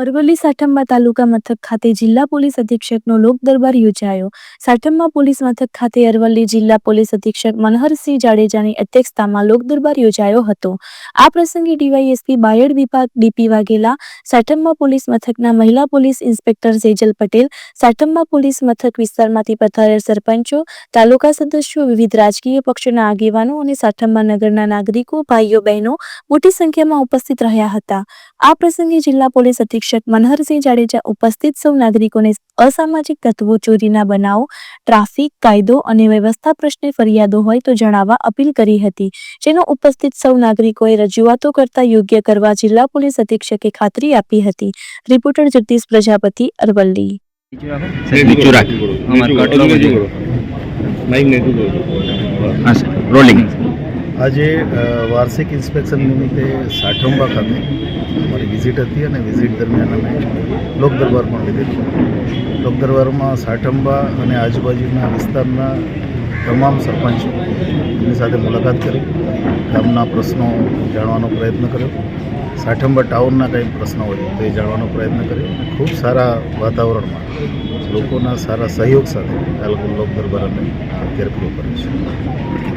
અરવલ્લી સાઠંબા તાલુકા મથક ખાતે જિલ્લા પોલીસ અધિક્ષકનો લોક દરબાર યોજાયો. સાઠંબા પોલીસ મથક ખાતે અરવલ્લી જિલ્લા પોલીસ અધિક્ષક મનહરસિંહ જાડેજાની અધ્યક્ષતામાં લોક દરબાર યોજાયો હતો. આ પ્રસંગે ડીવાયએસપી બાયડ વિભાગ ડીપી વાઘેલા સાઠંબા પોલીસ મથકના મહિલા police inspector Sejal Patel Sathamba police મથક વિસ્તારમાંથી પથારેલ સરપંચો, તાલુકા સદસ્યો, વિવિધ રાજકીય પક્ષોના આગેવાનો અને સાઠંબા નગરના નાગરિકો, ભાઈઓ, બહેનો મોટી સંખ્યામાં ઉપસ્થિત રહ્યા હતા. આ પ્રસંગે જિલ્લા પોલીસ અધિક્ષક મનહરસિંહ જાડેજા ઉપસ્થિત સૌ નાગરિકોને અસામાજિક તત્વો ચોરીના બનાવો ટ્રાફિક કાયદો અને વ્યવસ્થા પ્રશ્ને ફરિયાદો હોય તો જણાવવા અપીલ કરી હતી. જેનો ઉપસ્થિત સૌ નાગરિકોએ રજૂઆતો કરતા યોગ્ય કરવા જિલ્લા પોલીસ અધિક્ષકે ખાતરી આપી હતી. રિપોર્ટર જગદીશ પ્રજાપતિ અરવલ્લી. રોલિંગ આજે વાર્ષિક ઇન્સ્પેક્શન નિમિત્તે સાઠંબા ખાતે અમારી વિઝિટ હતી અને વિઝિટ દરમિયાન અમે લોક દરબાર પણ લીધેલ લોક દરબારમાં સાઠંબા અને આજુબાજુના વિસ્તારના તમામ સરપંચો એમની સાથે મુલાકાત કરી, ગામના પ્રશ્નો જાણવાનો પ્રયત્ન કર્યો. સાઠંબા ટાઉનના કંઈ પ્રશ્નો હોય તો એ જાણવાનો પ્રયત્ન કર્યો. ખૂબ સારા વાતાવરણમાં લોકોના સારા સહયોગ સાથે આ લોકો લોક દરબાર અમે અત્યારે પૂરો કર્યો છે.